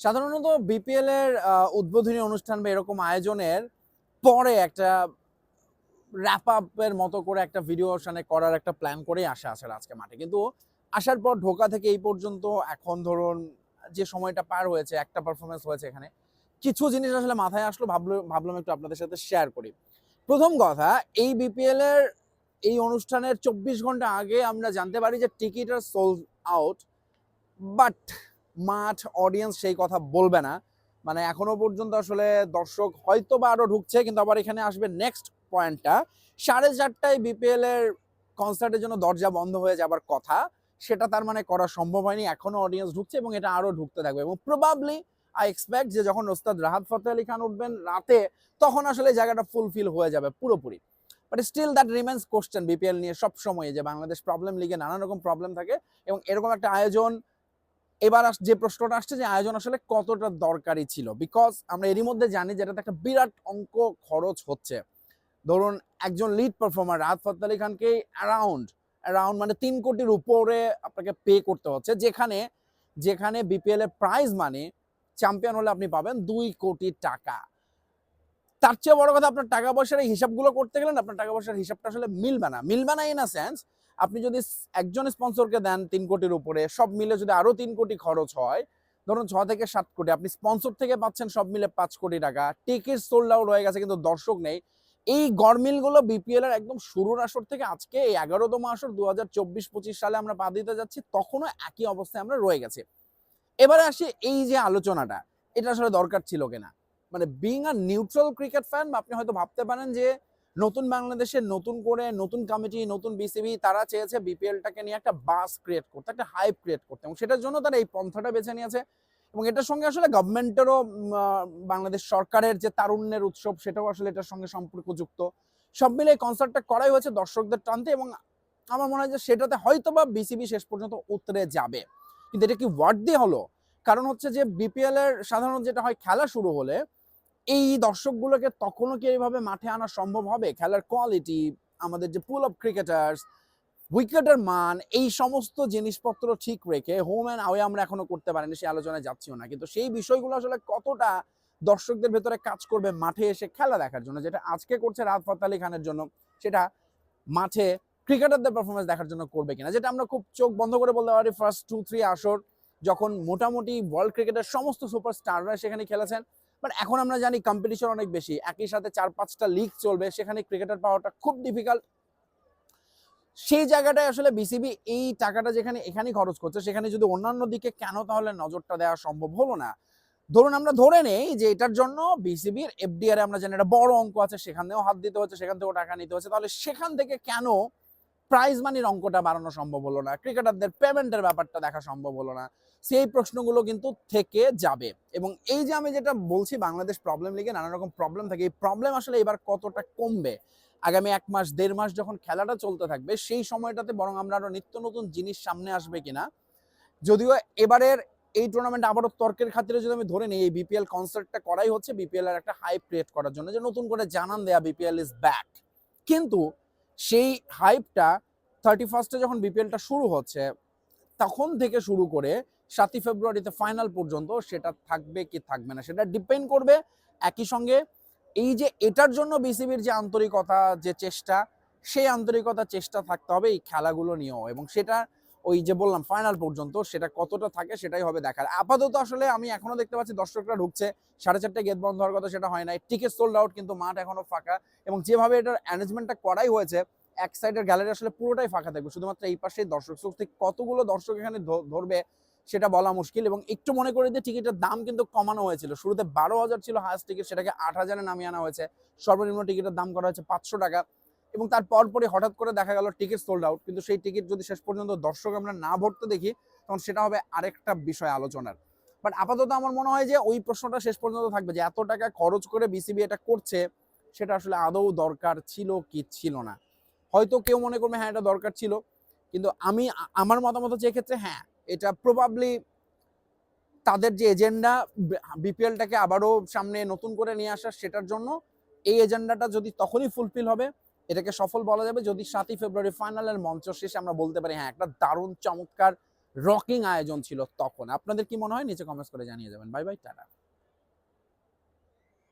সাধারণত বিপিএল এর উদ্বোধনী অনুষ্ঠান বা এরকম আয়োজনের পরে একটা র্যাপ আপের মতো করে একটা ভিডিও ওখানে করার একটা প্ল্যান করেই আসা আসলে আজকে মাঠে। কিন্তু আসার পর ঢোকা থেকে এই পর্যন্ত এখন ধরুন যে সময়টা পার হয়েছে, একটা পারফরমেন্স হয়েছে এখানে, কিছু জিনিস আসলে মাথায় আসলো ভাবলো, ভাবলাম একটু আপনাদের সাথে শেয়ার করি। প্রথম কথা, এই বিপিএল এর এই অনুষ্ঠানের চব্বিশ ঘণ্টা আগে আমরা জানতে পারি যে টিকিট আর সোল্ড আউট বাট মাঠ অডিয়েন্স সেই কথা বলবে না। মানে এখনও পর্যন্ত আসলে দর্শক হয়তো বা আরও ঢুকছে, কিন্তু আবার এখানে আসবে নেক্সট পয়েন্টটা সাড়ে চারটায় বিপিএল এর কনসার্টের জন্য দরজা বন্ধ হয়ে যাবার কথা। সেটা তার মানে করা সম্ভব হয়নি, এখনও অডিয়েন্স ঢুকছে এবং এটা আরও ঢুকতে থাকবে। এবং প্রবাবলি আই এক্সপেক্ট যে যখন ওস্তাদ রাহাত ফতে আলী খান উঠবেন রাতে, তখন আসলে জায়গাটা ফুলফিল হয়ে যাবে পুরোপুরি। But still that remains question BPL নিয়ে সব সময় যে বাংলাদেশ প্রবলেম লিগে নানান রকম প্রবলেম থাকে এবং এরকম একটা আয়োজন এবার যে প্রশ্নটা আসছে যে আয়োজন আসলে কতটা দরকারি ছিল বিকজ আমরা এরই মধ্যে জানি যে এটাতে একটা বিরাট অঙ্ক খরচ হচ্ছে। ধরুন, একজন লিড পারফর্মার রাহাত ফতে আলী খানকে অ্যারাউন্ড অ্যারাউন্ড মানে তিন কোটির উপরে আপনাকে পে করতে হচ্ছে, যেখানে যেখানে বিপিএল এর প্রাইজ মানে চ্যাম্পিয়ন হলে আপনি পাবেন দুই কোটি টাকা। তার চেয়ে বড় কথা, আপনার টাকা পয়সার এই হিসাবগুলো করতে গেলেন আপনার টাকা পয়সার হিসাবটা আসলে মিলবে না। মিলবে না ইন আ সেন্স আপনি যদি একজন স্পন্সরকে দেন তিন কোটির উপরে, সব মিলে যদি আরও তিন কোটি খরচ হয়, ধরুন ছ থেকে সাত কোটি, আপনি স্পন্সর থেকে পাচ্ছেন সব মিলে পাঁচ কোটি টাকা, টিকিট সোল্ড আউট হয়ে গেছে কিন্তু দর্শক নেই। এই গরমিলগুলো বিপিএল এর একদম শুরুর আসর থেকে আজকে এই এগারোতম আসর দু হাজার চব্বিশ পঁচিশ সালে আমরা পা দিতে যাচ্ছি, তখনও একই অবস্থায় আমরা রয়ে গেছি। এবারে আসি এই যে আলোচনাটা, এটা আসলে দরকার ছিল কিনা? মানে being a neutral cricket fan আপনি হয়তো ভাবতে পারেন যে নতুন বাংলাদেশের নতুন করে নতুন কমিটি নতুন বিসিবি তারা চেয়েছে বিপিএলটাকে নিয়ে একটা বাস ক্রিয়েট করতে, একটা হাইপ ক্রিয়েট করতে। এবং সেটার জন্য তারা এই পন্থাটা বেছে নিয়েছে। এবং এটার সঙ্গে আসলে গভর্নমেন্টেরও বাংলাদেশ সরকারের যে তারুণ্যের উৎসব, সেটাও আসলে এটার সঙ্গে সম্পর্কযুক্ত। সব মিলে কনসার্টটা করাই হয়েছে দর্শকদের টানতে এবং আমার মনে হয় যে সেটাতে হয়তো বা বিসিবি শেষ পর্যন্ত উতরে যাবে। কিন্তু এটা কি ওয়ার্ড দিয়ে হলো? কারণ হচ্ছে যে বিপিএল এর সাধারণত যেটা হয়, খেলা শুরু হলে এই দর্শকগুলোকে তখনও কি এইভাবে মাঠে আনা সম্ভব হবে? খেলার কোয়ালিটি আমাদের যে পুল অফ ক্রিকেটার্স উইকেটের মান, এই সমস্ত জিনিসপত্র ঠিক রেখে হোম অ্যান্ড আওয়ে আমরা এখনও করতে পারিনি, সেই আলোচনায় যাচ্ছিও না। কিন্তু সেই বিষয়গুলো আসলে কতটা দর্শকদের ভেতরে কাজ করবে মাঠে এসে খেলা দেখার জন্য, যেটা আজকে করছে রাত ফত আলী খানের জন্য, সেটা মাঠে ক্রিকেটারদের পারফরমেন্স দেখার জন্য করবে কিনা, যেটা আমরা খুব চোখ বন্ধ করে বলতে পারি ফার্স্ট টু থ্রি আসর, যখন মোটামুটি ওয়ার্ল্ড ক্রিকেটের সমস্ত সুপারস্টাররা সেখানে খেলেছেন বাট এখন আমরা জানি কম্পিটিশন অনেক বেশি। একই সাথে চার, পাঁচটা লিগ চলবে, সেখানে ক্রিকেটার পাওয়াটা খুব ডিফিকাল্ট সেই জায়গাটায় আসলে বিসিবি এই টাকাটা যেখানে, এখানেই খরচ করছে। সেখানে যদি অন্যান্য দিকে কেন তাহলে নজরটা দেওয়া সম্ভব হলো না? ধরুন আমরা ধরে নেই যে এটার জন্য বিসিবির এফডিআর আমরা জানি একটা বড় অঙ্ক আছে, সেখানেও হাত দিতে হচ্ছে, সেখান থেকেও টাকা নিতে হচ্ছে। তাহলে সেখান থেকে কেন প্রাইজ মানির অঙ্কটা বাড়ানো সম্ভব হলো না। ক্রিকেটারদের পেমেন্টের ব্যাপারটা দেখা সম্ভব হলো না। সেই প্রশ্নগুলো কিন্তু থেকে যাবে। এবং এই যে আমি যেটা বলছি, বাংলাদেশ প্রবলেম লিগে নানা রকম প্রবলেম থাকে। এই প্রবলেম আসলে এবার কতটা কমবে? আগামী এক মাস, দেড় মাস যখন খেলাটা চলতে থাকবে, সেই সময়টাতে বরং আমরা আরও নিত্য নতুন জিনিস সামনে আসবে কিনা? যদিও এবারের এই টুর্নামেন্ট আবারও তর্কের খাতিরে যদি আমি ধরে নিই, এই বিপিএল কনসার্টটা করাই হচ্ছে বিপিএল এর একটা হাইপ ক্রিয়েট করার জন্য যে নতুন করে জানান দেয়া বিপিএল ইজ ব্যাক কিন্তু সেই হাইপটা থার্টি ফার্স্টে যখন বিপিএলটা শুরু হচ্ছে, তখন থেকে শুরু করে সাতই ফেব্রুয়ারিতে ফাইনাল পর্যন্ত সেটা থাকবে কি থাকবে না, সেটা ডিপেন্ড করবে একই সঙ্গে এই যে এটার জন্য বিসিবির যে আন্তরিকতা, যে চেষ্টা, সেই আন্তরিকতা, চেষ্টা থাকতে হবে এই খেলাগুলো নিয়েও এবং সেটা ওই যে বললাম ফাইনাল পর্যন্ত সেটা কতটা থাকে সেটাই হবে দেখার। আপাতত আসলে আমি এখনও দেখতে পাচ্ছি দর্শকরা ঢুকছে, সাড়ে চারটে গেট বন্ধ হওয়ার কথা সেটা হয় নাই। টিকিট সোল্ড আউট কিন্তু মাঠ এখনও ফাঁকা এবং যেভাবে এটার অ্যারেঞ্জমেন্টটা করাই হয়েছে, এক সাইডের গ্যালারি আসলে পুরোটাই ফাঁকা থাকবে। শুধুমাত্র এই পাশে দর্শক থেকে কতগুলো দর্শক এখানে ধরবে সেটা বলা মুশকিল এবং একটু মনে করে দিয়ে টিকিটের দাম কিন্তু কমানো হয়েছিল। শুরুতে বারো হাজার ছিল হায়েস্ট টিকিট সেটাকে আট হাজারে নামিয়ে আনা হয়েছে। সর্বনিম্ন টিকিটের দাম করা হয়েছে পাঁচশো টাকা। এবং তার পরপরই হঠাৎ করে দেখা গেল টিকিট সোল্ড আউট কিন্তু সেই টিকিট যদি শেষ পর্যন্ত দর্শক আমরা না ভরতে দেখি, তখন সেটা হবে আরেকটা বিষয় আলোচনার। বাট আপাতত আমার মনে হয় যে ওই প্রশ্নটা শেষ পর্যন্ত থাকবে যে এত টাকা খরচ করে বিসিবি এটা করছে, সেটা আসলে আদৌ দরকার ছিল কি ছিল না। হয়তো কেউ মনে করবে হ্যাঁ এটা দরকার ছিল। কিন্তু আমি, আমার মতামত হচ্ছে এক্ষেত্রে হ্যাঁ এটা প্রবাবলি তাদের যে এজেন্ডা বিপিএলটাকে আবারও সামনে নতুন করে নিয়ে আসা, সেটার জন্য এই এজেন্ডাটা যদি তখনই ফুলফিল হবে এটাকে সফল বলা যাবে যদি সাতই ফেব্রুয়ারি ফাইনালের মঞ্চ শেষে আমরা বলতে পারি হ্যাঁ একটা দারুণ চমৎকার রকিং আয়োজন ছিল তখন। আপনাদের কি মনে হয়? নিচে কমেন্টস করে জানিয়ে যাবেন। Bye bye tata.